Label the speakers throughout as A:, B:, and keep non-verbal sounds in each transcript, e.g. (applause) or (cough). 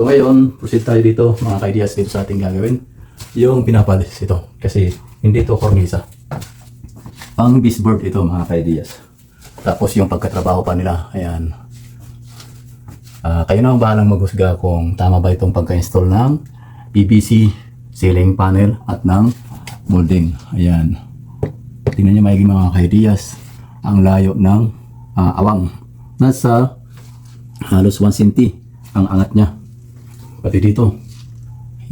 A: So ngayon, proceed tayo dito mga kaidiyas dito sa ating gagawin. Yung pinapalis ito. Kasi hindi ito kornisa. Pang bisboard ito mga kaidiyas. Tapos yung pagkatrabaho pa nila, ayan. Ah, kayo na ang bahalang maghusga kung tama ba itong pagka-install ng PVC ceiling panel at ng molding. Ayan. Tingnan niyo maigi mga kaidiyas ang layo ng ah, awang. Nasa halos 1 cm ang angat niya. Pati dito,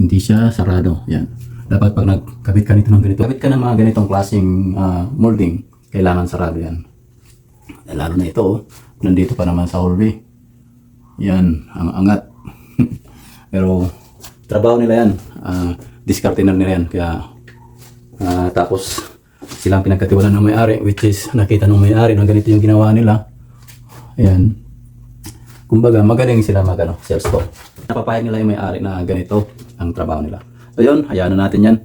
A: hindi siya sarado. Yan. Dapat pag nagkabit ka nito ng ganito, kabit ka ng mga ganitong klaseng ah, molding, kailangan sarado yan. Eh, Lalo na ito, oh. nandito pa naman sa hallway. Yan, ang angat. (laughs) Pero, trabaho nila yan. Ah, diskarte na nila yan. Kaya, ah, tapos, silang pinagkatiwalan ng may-ari, which is, nakita ng may-ari na ganito yung ginawa nila. Ayan. Kumbaga, magaling sila mag ano, sales talk. Napapayag nila yung may-ari na ganito ang trabaho nila. So yun, hayaan na natin yan.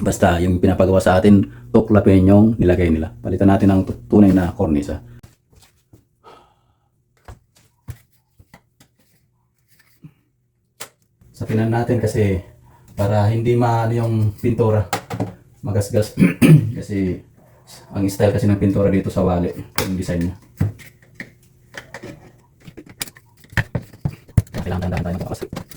A: Basta yung pinapagawa sa atin, tuklapin yung nilagay nila. Palitan natin ang tu- tunay na kornisa. Sapinan natin kasi para hindi maano yung pintura magasgas (clears throat) kasi ang style kasi ng pintura dito sa wali yung design niya kailangan dahan tayo magkakas ingay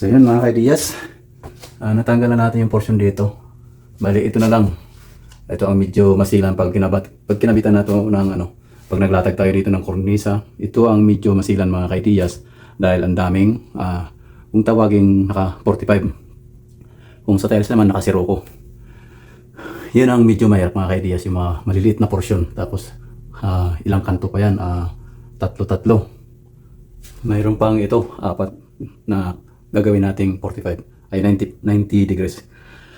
A: So yun mga kaidiyas, Ah, natanggalan natin yung portion dito. Bali, ito na lang. Ito ang medyo masilan pag, kinabat, pag kinabitan nato ng ano, pag naglatag tayo dito ng kornisa. Ito ang medyo masilan mga kaidiyas dahil ang daming, ah, kung tawaging naka 45. Kung sa tiles naman naka ko. Yun ang medyo mahirap mga kaidiyas, yung mga maliliit na portion. Tapos ah, ilang kanto pa yan, ah, tatlo-tatlo. Mayroon pang ito, apat na gagawin nating 45 ay 90, 90 degrees.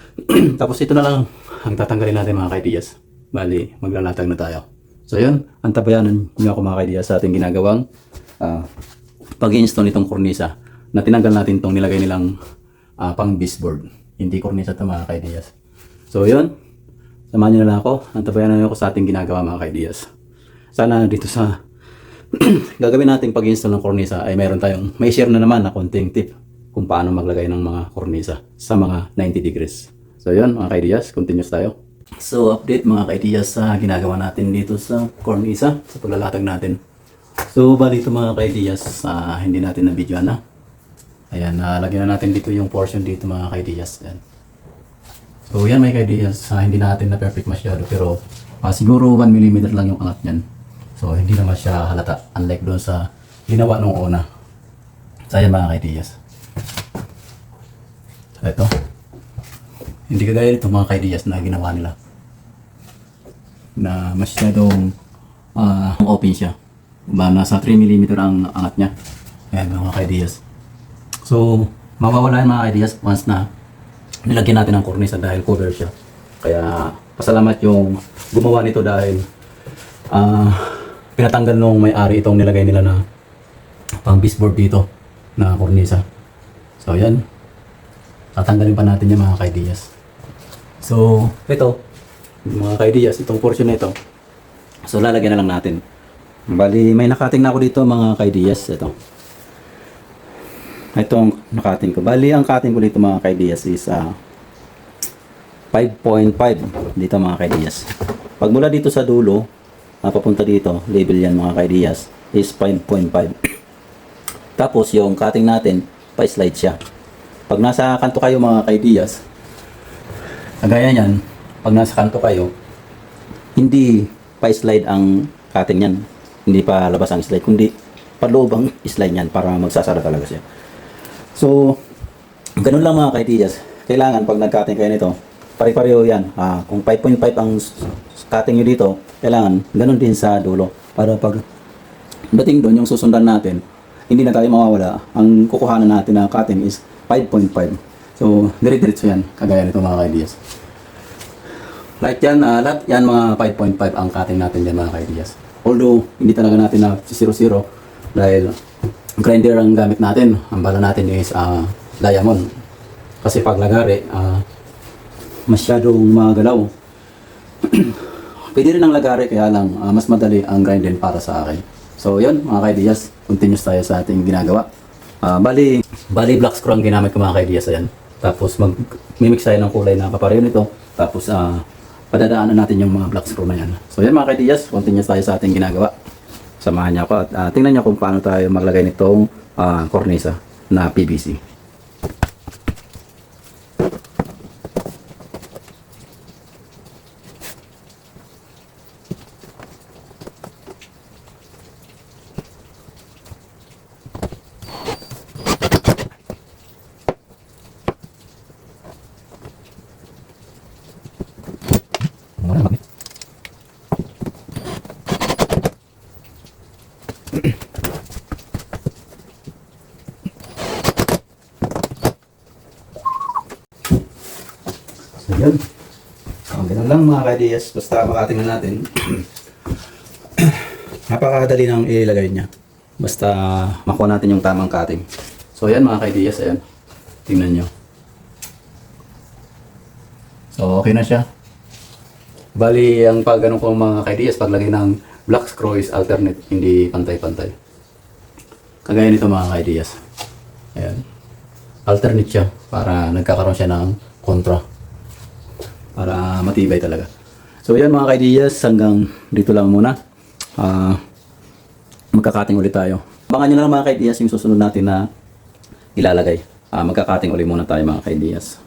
A: (clears throat) Tapos ito na lang ang tatanggalin natin mga kaidiyas. Bali, maglalatag na tayo. So yun, ang tabayanan niyo ako mga kaidiyas sa ating ginagawang ah, pag-install nitong kornisa na tinanggal natin itong nilagay nilang ah, pang baseboard. Hindi kornisa ito mga kaidiyas. So yun, samahan niyo na lang ako. Ang tabayanan niyo ako sa ating ginagawa mga kaidiyas. Sana dito sa (clears throat) gagawin natin pag-install ng kornisa ay meron tayong may share na naman na konting tip kung paano maglagay ng mga kornisa sa mga 90 degrees. So yun mga kaidiyas, continuous tayo. So update mga kaidiyas sa ginagawa natin dito sa kornisa sa paglalatag natin. So bali ito mga kaidiyas, ah, hindi natin na video na. Ayan, nalagyan na natin dito yung portion dito mga kaidiyas. Ayan. So yan may kaidiyas, ah, hindi natin na perfect masyado pero ah, siguro 1 mm lang yung angat niyan. So, hindi naman siya halata. Unlike doon sa ginawa nung una. So, ayan mga kaidiyas. Ito. Hindi kagaya nito mga kaidiyas na ginawa nila. Na masyadong ah, open siya. Ba, nasa 3mm ang angat niya. Ayan mga kaidiyas. So, mawawala yung mga ideas once na nilagyan natin ng cornisa dahil cover siya. Kaya, pasalamat yung gumawa nito dahil ah pinatanggal nung may-ari itong nilagay nila na pang baseboard dito na cornisa. So, yan. Tatanggalin pa natin yung mga kaidiyas. So, ito, mga kaidiyas, itong portion na ito. So, lalagyan na lang natin. Bali, may nakating na ako dito mga kaidiyas. Ito. Ito ang nakating ko. Bali, ang cutting ko dito mga kaidiyas is ah, 5.5 dito mga kaidiyas. Pag mula dito sa dulo, papunta dito, label yan mga kaidiyas, is 5.5. (coughs) Tapos yung cutting natin, pa-slide siya. Pag nasa kanto kayo mga kaidiyas, kagaya niyan, pag nasa kanto kayo, hindi pa-slide ang cutting niyan. Hindi pa labas ang slide, kundi paloob ang (laughs) slide niyan para magsasara talaga siya. So, ganun lang mga kaidiyas. Kailangan pag nag-cutting kayo nito, pare-pareho yan. Ah, kung 5.5 ang cutting nyo dito, kailangan ganun din sa dulo. Para pag dating doon yung susundan natin, hindi na tayo mawawala. Ang kukuhanan natin na cutting is 5.5. So, dire-diretso yan. Kagaya nito mga kaidiyas. Like yan, ah, lahat yan mga 5.5 ang cutting natin dyan mga kaidiyas. Although, hindi talaga natin na 0-0 dahil grinder ang gamit natin. Ang bala natin is ah, diamond. Kasi pag lagari, ah, masyadong magalaw. (clears throat) Pwede rin ang lagari kaya lang ah, mas madali ang grinding para sa akin. So yun mga kaidiyas, continuous tayo sa ating ginagawa. Ah, bali, bali black ang ginamit ko mga kaidiyas ayan. Tapos mag mimix tayo ng kulay na kapareho nito. Tapos ah padadaanan natin yung mga black screw na yan. So yan mga kaidiyas, continuous tayo sa ating ginagawa. Samahan niyo ako at ah, tingnan niyo kung paano tayo maglagay nitong ah, cornisa na PVC. So yun. Ang ganun lang mga kaidiyas. Basta makating na natin. (clears throat) Napakadali nang ilagay niya. Basta makuha natin yung tamang cutting. So yan mga kaidiyas. Ayan. Tingnan nyo. So okay na siya. Bali, ang pag ano ko mga kaidiyas, paglagay ng black screw is alternate, hindi pantay-pantay. Kagaya nito mga kaidiyas. Ayan. Alternate siya para nagkakaroon siya ng kontra para matibay talaga. So yan mga kaidiyas, hanggang dito lang muna. Ah, magkakating ulit tayo. Abangan nyo na lang mga kaidiyas yung susunod natin na ilalagay. Ah, magkakating ulit muna tayo mga kaidiyas.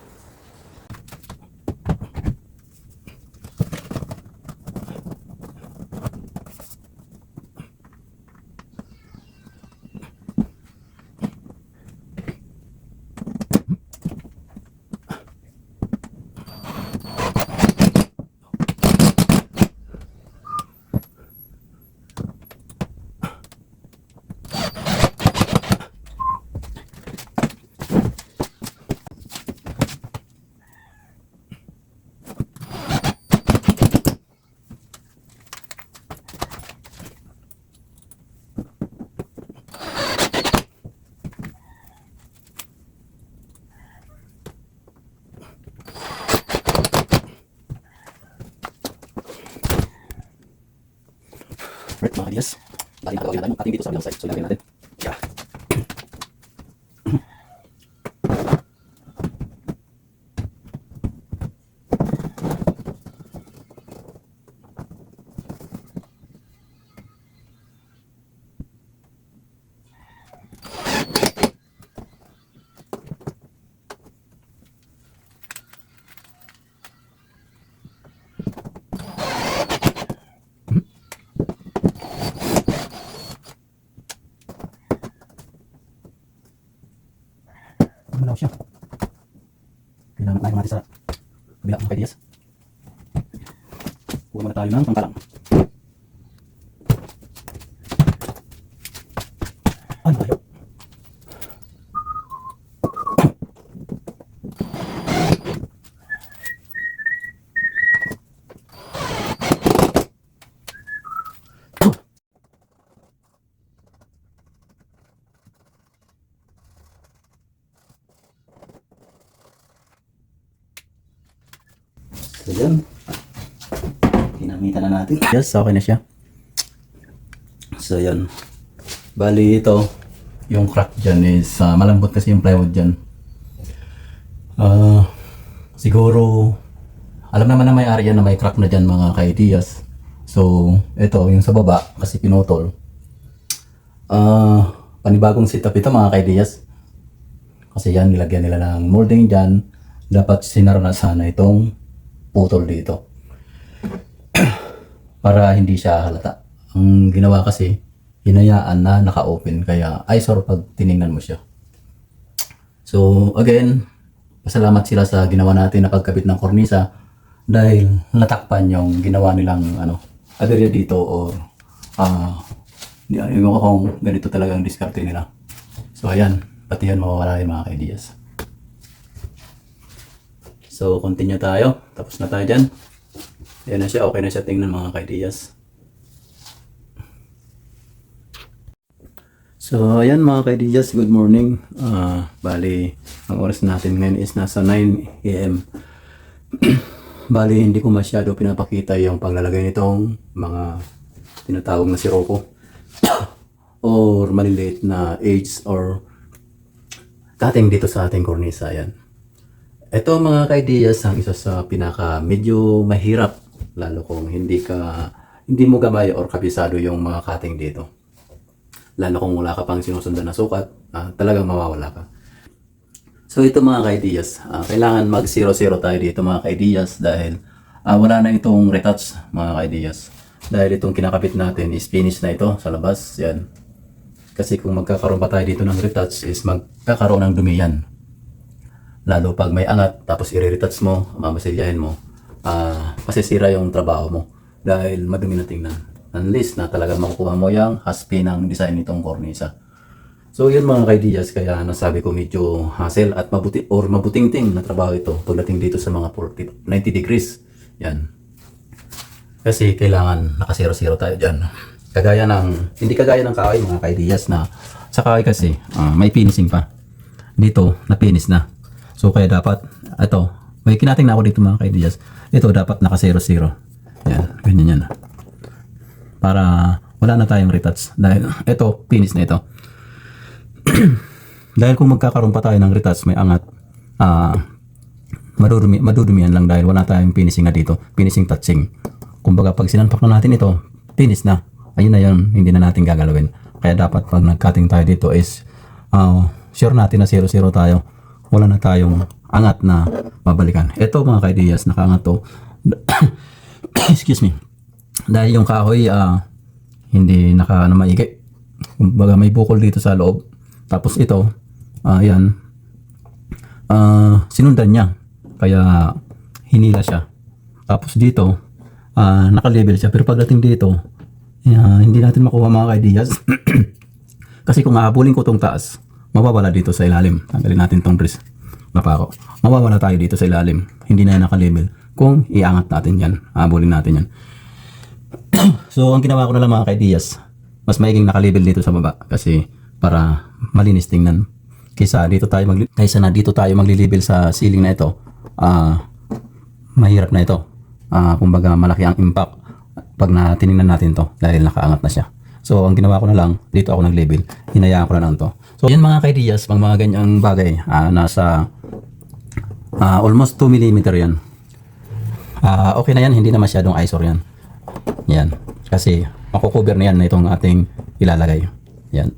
A: Right, mga kaidiyas. Bali nakagawa natin ating dito sa kabilang side. So, ilagay natin. Kabila mga kaidiyas. Kuha muna tayo ng pangkalang. Ano tayo? So yun. Ginamitan na natin. Yes, okay na siya. So yun. Bali ito, yung crack dyan is ah, malambot kasi yung plywood dyan. Ah, siguro, alam naman na may area na may crack na dyan mga ka-ideas. So, ito, yung sa baba, kasi pinutol. Ah, panibagong setup ito mga ka-ideas. Kasi yan, nilagyan nila ng molding dyan. Dapat sinara na sana itong putol dito. (clears throat) Para hindi siya halata. Ang ginawa kasi, hinayaan na naka-open. Kaya eyesore pag tiningnan mo siya. So, again, pasalamat sila sa ginawa natin na pagkabit ng kornisa dahil natakpan yung ginawa nilang ano, aderya dito or uh, yung kung ganito talagang diskarte nila. So, ayan, pati yan mawawala yung mga ideas. So, continue tayo. Tapos na tayo dyan. Ayan na siya. Okay na siya tingnan mga ka-ideas. So, ayan mga ka-ideas. Good morning. Ah, bali, ang oras natin ngayon is nasa 9 a.m. (clears throat) bali, hindi ko masyado pinapakita yung paglalagay nitong mga tinatawag na siroko (clears throat) or maliliit na aids or cutting dito sa ating cornisa. Ayan. Ito mga ka-ideas ang isa sa pinaka medyo mahirap lalo kung hindi ka hindi mo gamay or kabisado yung mga cutting dito. Lalo kung wala ka pang sinusundan na sukat, ah, talagang mawawala ka. So ito mga ka-ideas, ah, kailangan mag 0-0 tayo dito mga ka-ideas dahil ah, wala na itong retouch mga ka-ideas. Dahil itong kinakabit natin is finish na ito sa labas. Yan. Kasi kung magkakaroon pa tayo dito ng retouch is magkakaroon ng dumi yan. Lalo pag may angat, tapos i-retouch mo, mamasilyahin mo, ah masisira yung trabaho mo dahil madumi na tingnan. Unless na talaga makukuha mo yung haspi ng design nitong cornisa. So yun mga kaidiyas, kaya nasabi ko medyo hassle at mabuti or mabuting-ting na trabaho ito pagdating dito sa mga 40, 90 degrees. Yan. Kasi kailangan nakasero-zero tayo dyan. Kagaya ng, hindi kagaya ng kahoy mga kaidiyas na sa kahoy kasi ah, may finishing pa. Dito, na finish na. So kaya dapat, ito, may kinating na ako dito mga kaidiyas. Ito dapat naka-zero-zero. Yan, ganyan yan. Para wala na tayong retouch. Dahil (laughs) ito, finish na ito. (clears throat) dahil kung magkakaroon pa tayo ng retouch, may angat, ah, madudumi, madudumihan lang dahil wala tayong finishing na dito. Finishing touching. Kumbaga pag sinanpak na natin ito, finish na. Ayun na yun, hindi na natin gagalawin. Kaya dapat pag nag-cutting tayo dito is ah, sure natin na 0-0 tayo. Wala na tayong angat na babalikan. Ito mga kaidiyas, nakaangat to. (coughs) Excuse me. Dahil yung kahoy ah, hindi naka ano, maigi. Kumbaga may bukol dito sa loob. Tapos ito, ah, yan, ah, sinundan niya. Kaya hinila siya. Tapos dito, ah, naka-level siya. Pero pagdating dito, ah, hindi natin makuha mga ideas. (coughs) Kasi kung aabulin ko tong taas, mawawala dito sa ilalim. Tanggalin natin tong brace. Mapa ako. Mawawala tayo dito sa ilalim. Hindi na naka-level. Kung iangat natin yan, aabulin natin yan. (clears throat) so, ang ginawa ko na lang mga kaidiyas, mas maiging naka-level dito sa baba kasi para malinis tingnan. Kaysa dito tayo mag kaysa na dito tayo magli-level sa ceiling na ito, ah mahirap na ito. Ah, kumbaga malaki ang impact pag na tiningnan natin to dahil nakaangat na siya. So, ang ginawa ko na lang, dito ako nag-level. Hinayaan ko na lang to. So, yan mga kaidiyas, pag mga ganyang bagay, ah, nasa ah, almost 2 mm yan. Ah, okay na yan, hindi na masyadong eyesore yan. Yan. Kasi makukover na yan na itong ating ilalagay. Yan.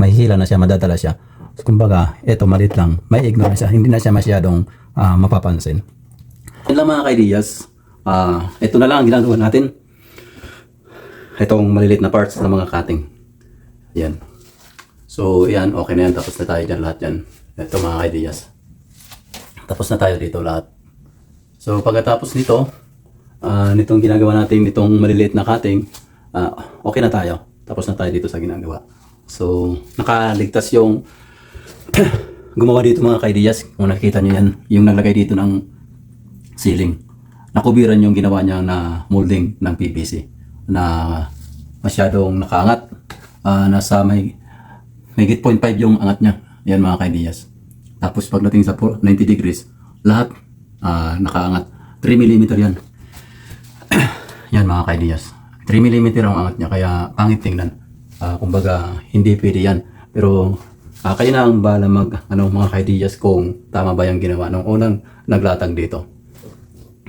A: Mahihila na siya, madadala siya. So, kumbaga, ito malit lang. May ignore siya. Hindi na siya masyadong ah, mapapansin. Yan lang mga kaidiyas. Ah, ito na lang ang ginagawa natin. Itong maliliit na parts ng mga cutting. Yan. So, yan. Okay na yan. Tapos na tayo dyan lahat yan. Ito mga kaidiyas. Tapos na tayo dito lahat. So pagkatapos nito, ah, nitong ginagawa natin, nitong maliliit na cutting, ah, okay na tayo. Tapos na tayo dito sa ginagawa. So nakaligtas yung (clears throat) gumawa dito mga kaidiyas. Kung nakikita nyo yan, yung naglagay dito ng ceiling. Nakubiran yung ginawa niya na molding ng PVC na masyadong nakaangat. Ah, nasa may may 0.5 yung angat niya. Yan mga kaidiyas. Tapos pagdating sa po- 90 degrees, lahat ah, nakaangat. 3 mm yan. (clears throat) yan mga kaidiyas. 3 mm ang angat niya kaya pangit tingnan. Ah, kumbaga hindi pwede yan. Pero ah, kayo na ang bala mag ano, mga kaidiyas kung tama ba yung ginawa nung unang naglatag dito.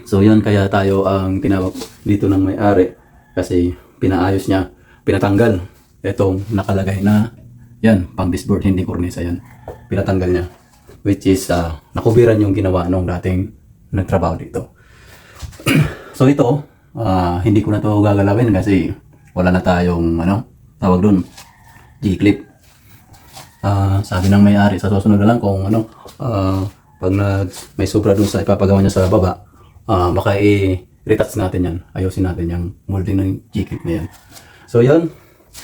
A: So yun kaya tayo ang tinawag dito ng may-ari kasi pinaayos niya, pinatanggal itong nakalagay na yan, pang disboard, hindi cornisa yan. Pinatanggal niya. Which is, ah, nakubiran yung ginawa nung dating nagtrabaho dito. (clears throat) so ito, ah, hindi ko na to gagalawin kasi wala na tayong, ano, tawag dun, G-clip. Ah, sabi ng may-ari, sa susunod na lang kung ano, ah, pag nag, may sobra dun sa ipapagawa niya sa baba, ah, baka i-retouch natin yan. Ayusin natin yung molding ng G-clip na yan. So yun,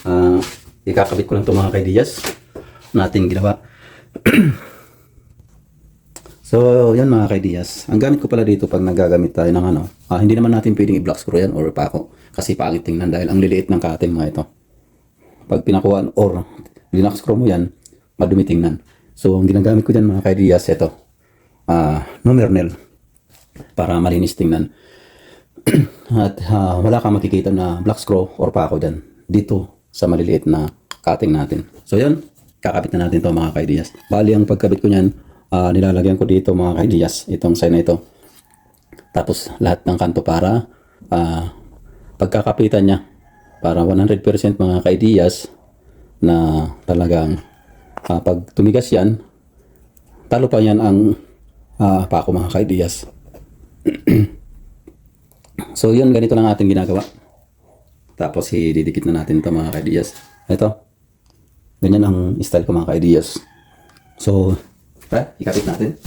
A: ah, ikakabit ko lang itong mga kaidiyas natin ginawa. (clears throat) so yun mga kaidiyas, ang gamit ko pala dito pag nagagamit tayo ng ano, ah, hindi naman natin pwedeng i-block screw yan or pako kasi pangit tingnan dahil ang liliit ng cutting mga ito pag pinakuhaan or linak screw mo yan, madumi tingnan. So, ang ginagamit ko dyan mga kaidiyas, ito, ah number nail, para malinis tingnan. (clears throat) At ah, wala kang makikita na black screw or pako dyan, dito sa maliliit na cutting natin. So, yun, kakabit na natin to mga kaidiyas. Bali, ang pagkabit ko niyan, ah, nilalagyan ko dito mga kaidiyas, itong side na ito. Tapos, lahat ng kanto para ah, pagkakapitan niya para 100% mga kaidiyas na talagang ah, pag tumigas yan, talo pa yan ang ah, pako mga kaidiyas. (clears throat) so yun, ganito lang ating ginagawa. Tapos ididikit na natin ito mga kaidiyas. Ito, ganyan ang style ko mga kaidiyas. So, tara, ikapit natin.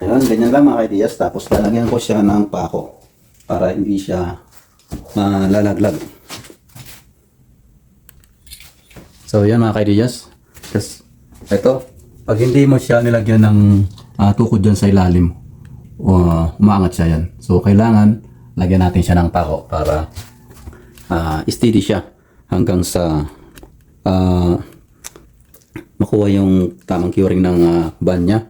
A: Ayan, ganyan lang mga kaidiyas. Tapos lalagyan ko siya ng pako para hindi siya malalaglag. So yan mga kaidiyas. Tapos ito, pag hindi mo siya nilagyan ng ah, tukod dyan sa ilalim, uh, umaangat siya yan. So kailangan lagyan natin siya ng pako para ah, steady siya hanggang sa ah, makuha yung tamang curing ng uh, ban niya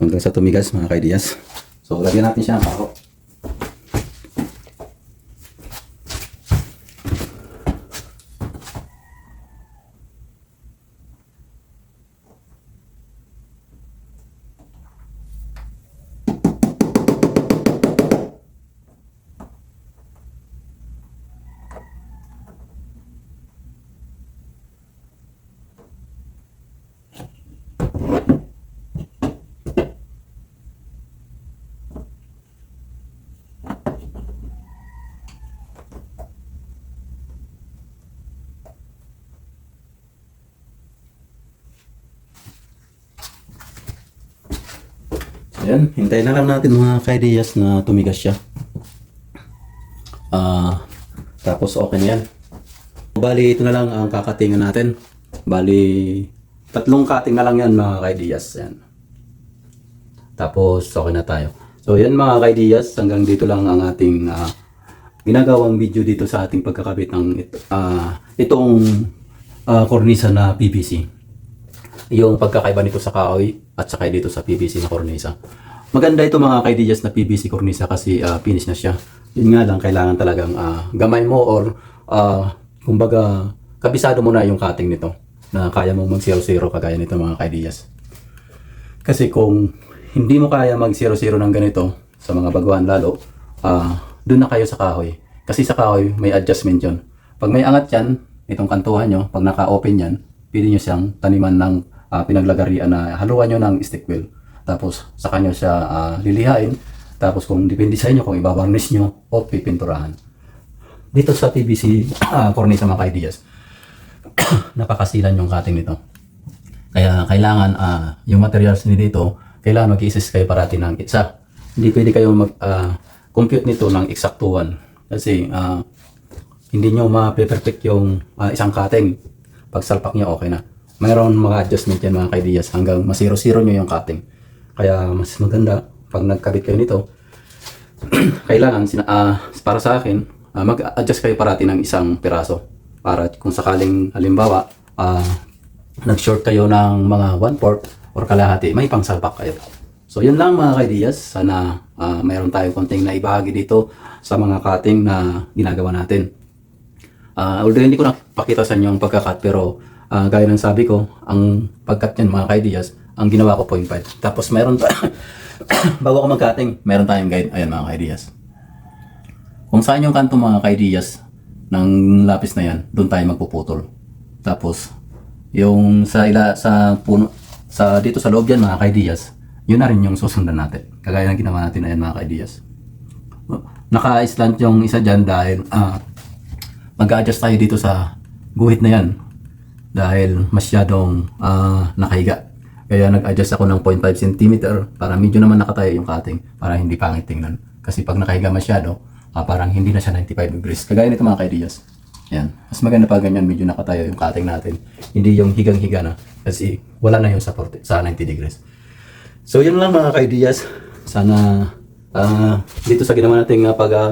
A: hanggang sa tumigas mga kaidiyas. So, lagyan natin siya ng pako. Ayan, hintayin na lang natin mga kaidiyas na tumigas siya. Ah, tapos okay na yan. Bali, ito na lang ang kakatingan natin. Bali, tatlong cutting na lang yan mga kaidiyas. Yan. Tapos okay na tayo. So yan mga kaidiyas, hanggang dito lang ang ating ah, ginagawang video dito sa ating pagkakabit ng ah, itong ah, kornisa na PVC yung pagkakaiba nito sa kahoy at saka dito sa PVC na cornisa. Maganda ito mga kaidiyas na PVC cornisa kasi ah, finish na siya. Yun nga lang, kailangan talagang ah, gamay mo or ah, kumbaga kabisado mo na yung cutting nito na kaya mong mag 0 kagaya nito mga kaidiyas. Kasi kung hindi mo kaya mag 0 ng ganito sa mga baguhan lalo, ah doon na kayo sa kahoy. Kasi sa kahoy may adjustment yon. Pag may angat yan, itong kantuhan nyo, pag naka-open yan, pwede nyo siyang taniman ng ah, pinaglagarian na haluan nyo ng stick wheel. Tapos sa kanya siya ah, lilihain. Tapos kung depende sa inyo kung ibabarnish nyo o pipinturahan. Dito sa PVC (coughs) ah, cornice mga ka-ideas, (coughs) napakasilan yung cutting nito. Kaya kailangan ah, yung materials ni dito, kailangan mag-isis kayo parati ng isa. Hindi pwede kayo mag-compute nito ng eksaktuhan. Kasi ah, hindi nyo ma-perfect yung ah, isang cutting. Pag salpak nyo, okay na. Mayroon mga adjustment yan mga kaidiyas hanggang masiro-siro nyo yung cutting. Kaya mas maganda pag nagkabit kayo nito, (clears throat) kailangan sina, ah, para sa akin, ah, mag-adjust kayo parati ng isang piraso. Para kung sakaling halimbawa, ah, nag-short kayo ng mga 1 fourth or kalahati, may pangsalpak kayo. So yun lang mga kaidiyas. Sana ah, mayroon tayong konting na ibahagi dito sa mga cutting na ginagawa natin. Ah, although hindi ko napakita sa inyo ang pagkakat pero ah, gaya ng sabi ko, ang pagkat niyan mga kaidiyas, ang ginawa ko 0.5. Tapos mayroon pa (coughs) bago ako mag-cutting, meron tayong guide. Ayan mga kaidiyas. Kung saan yung kanto mga kaidiyas ng lapis na yan, doon tayo magpuputol. Tapos yung sa ila sa puno sa dito sa loob yan mga kaidiyas, yun na rin yung susundan natin. Kagaya ng ginawa natin na yan mga kaidiyas. Naka-slant yung isa dyan dahil ah, mag-adjust tayo dito sa guhit na yan dahil masyadong ah, nakahiga. Kaya nag-adjust ako ng 0.5 cm para medyo naman nakatayo yung cutting para hindi pangit tingnan. Kasi pag nakahiga masyado, ah, parang hindi na siya 95 degrees. Kagaya nito mga kaidiyas. Yan. Mas maganda pa ganyan, medyo nakatayo yung cutting natin. Hindi yung higang-higa na. Kasi wala na yung support sa 90 degrees. So yun lang mga kaidiyas. Sana ah, dito sa ginawa nating uh, pag ah,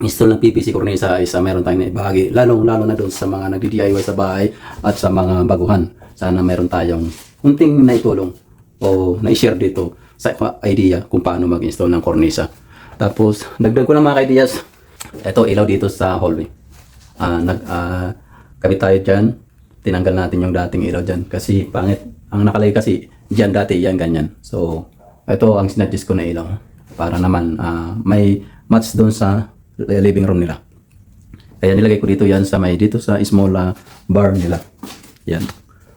A: install ng PPC cornisa is uh, meron tayong naibahagi. Lalong lalo na doon sa mga nagdi-DIY sa bahay at sa mga baguhan. Sana meron tayong unting naitulong o na-share dito sa idea kung paano mag-install ng cornisa. Tapos, dagdag ko lang mga kaidiyas. Ito, ilaw dito sa hallway. Ah, nag, ah, kabit tayo dyan. Tinanggal natin yung dating ilaw dyan. Kasi pangit. Ang nakalagay kasi dyan dati, yan ganyan. So, ito ang sinadjust ko na ilaw. Para naman ah, may match doon sa living room nila. Kaya nilagay ko dito yan sa may dito sa small ah, bar nila. Yan.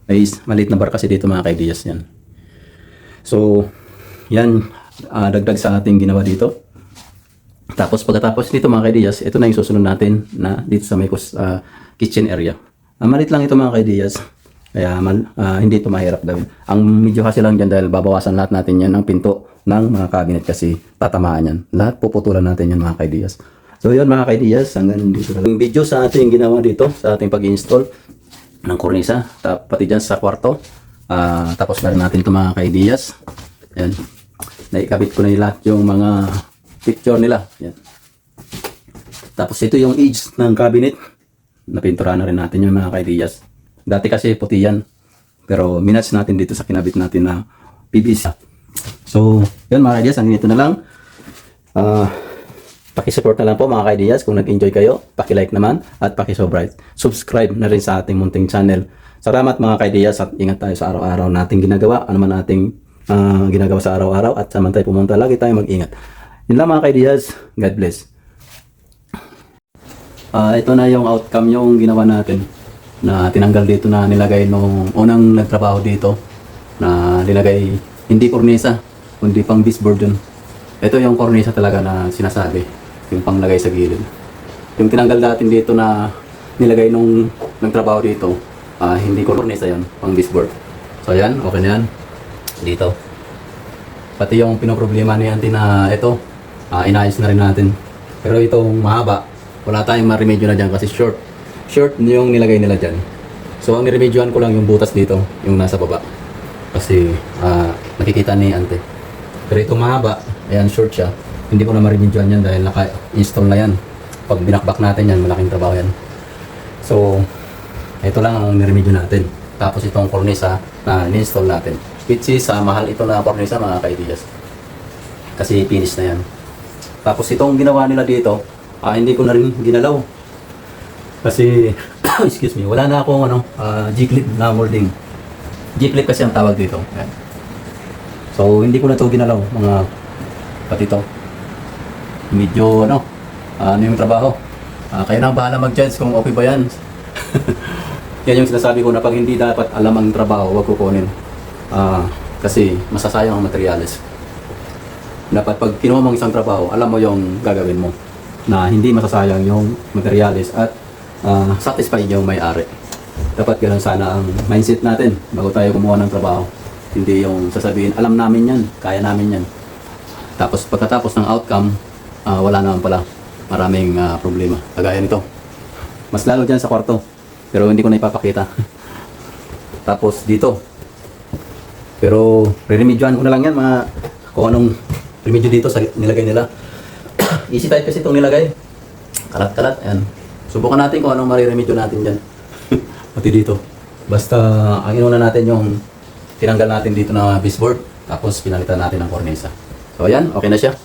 A: May maliit na bar kasi dito mga kaidiyas yan. So, yan ah, dagdag sa ating ginawa dito. Tapos pagkatapos nito mga kaidiyas, ito na yung susunod natin na dito sa may ah, kitchen area. Uh, malit lang ito mga kaidiyas. Kaya mal, ah, hindi ito mahirap gawin. Ang medyo kasi lang dyan dahil babawasan lahat natin yan ng pinto ng mga cabinet kasi tatamaan yan. Lahat puputulan natin yan mga kaidiyas. So yun mga kaidiyas, hanggang dito na. Yung video sa ating ginawa dito, sa ating pag-install ng kornisa, pati dyan sa kwarto. Ah, tapos na rin natin ito mga kaidiyas. Yan. Naikabit ko na yung lahat yung mga picture nila. Yan. Tapos ito yung edge ng cabinet. Napinturahan na rin natin yung mga kaidiyas. Dati kasi puti yan. Pero minatch natin dito sa kinabit natin na PVC. So, yun mga kaidiyas, hanggang ito na lang. Ah, Pakisupport na lang po mga kaidiyas kung nag-enjoy kayo. Paki-like naman at paki-subscribe. Subscribe na rin sa ating munting channel. Salamat mga kaidiyas at ingat tayo sa araw-araw nating ginagawa. Ano man ating ah, ginagawa sa araw-araw at saman tayo pumunta, lagi tayo mag-ingat. Yun lang mga kaidiyas. God bless. Ah, ito na yung outcome yung ginawa natin na tinanggal dito na nilagay nung unang nagtrabaho dito na nilagay hindi kornisa kundi pang baseboard dun. Ito yung kornisa talaga na sinasabi, yung panglagay sa gilid. Yung tinanggal natin dito na nilagay nung nagtrabaho dito, ah, hindi kornisa yon pang baseboard. So yan, okay na yan. Dito. Pati yung pinoproblema ni auntie na ito, ah, inayos na rin natin. Pero itong mahaba, wala tayong ma-remedyo na dyan kasi short. Short yung nilagay nila dyan. So ang niremedyohan ko lang yung butas dito, yung nasa baba. Kasi ah, nakikita ni ante. Pero itong mahaba, ayan short siya. Hindi ko na ma-remedyohan yan dahil naka-install na yan. Pag binakbak natin yan, malaking trabaho yan. So, ito lang ang niremedyo natin. Tapos itong cornisa na in-install natin. Which is, ah, mahal ito na cornisa mga kaidiyas. Kasi finish na yan. Tapos itong ginawa nila dito, ah, hindi ko na rin ginalaw. Kasi, (coughs) excuse me, wala na akong ano, ah, G-clip na molding. G-clip kasi ang tawag dito. So, hindi ko na ito ginalaw, mga pati ito. Medyo, ano, ano yung trabaho. Ah, kayo na ang bahala mag-judge kung okay ba yan. (laughs) yan yung sinasabi ko na pag hindi dapat alam ang trabaho, wag kukunin. Ah, Kasi masasayang ang materyales. Dapat pag kinuha mong isang trabaho, alam mo yung gagawin mo. Na hindi masasayang yung materyales at ah, satisfied yung may-ari. Dapat ganun sana ang mindset natin bago tayo kumuha ng trabaho. Hindi yung sasabihin, alam namin yan, kaya namin yan. Tapos pagkatapos ng outcome, ah, wala naman pala maraming ah, problema. Kagaya nito. Mas lalo dyan sa kwarto. Pero hindi ko na ipapakita. (laughs) Tapos dito. Pero re-remedyohan ko na lang yan mga kung anong remedyo dito sa nilagay nila. (coughs) Easy type kasi itong nilagay. Kalat-kalat. Ayan. Subukan natin kung anong mariremedyo natin dyan. (laughs) Pati dito. Basta ang inuna natin yung tinanggal natin dito na baseboard. Tapos pinalitan natin ng cornisa. So ayan, okay na siya.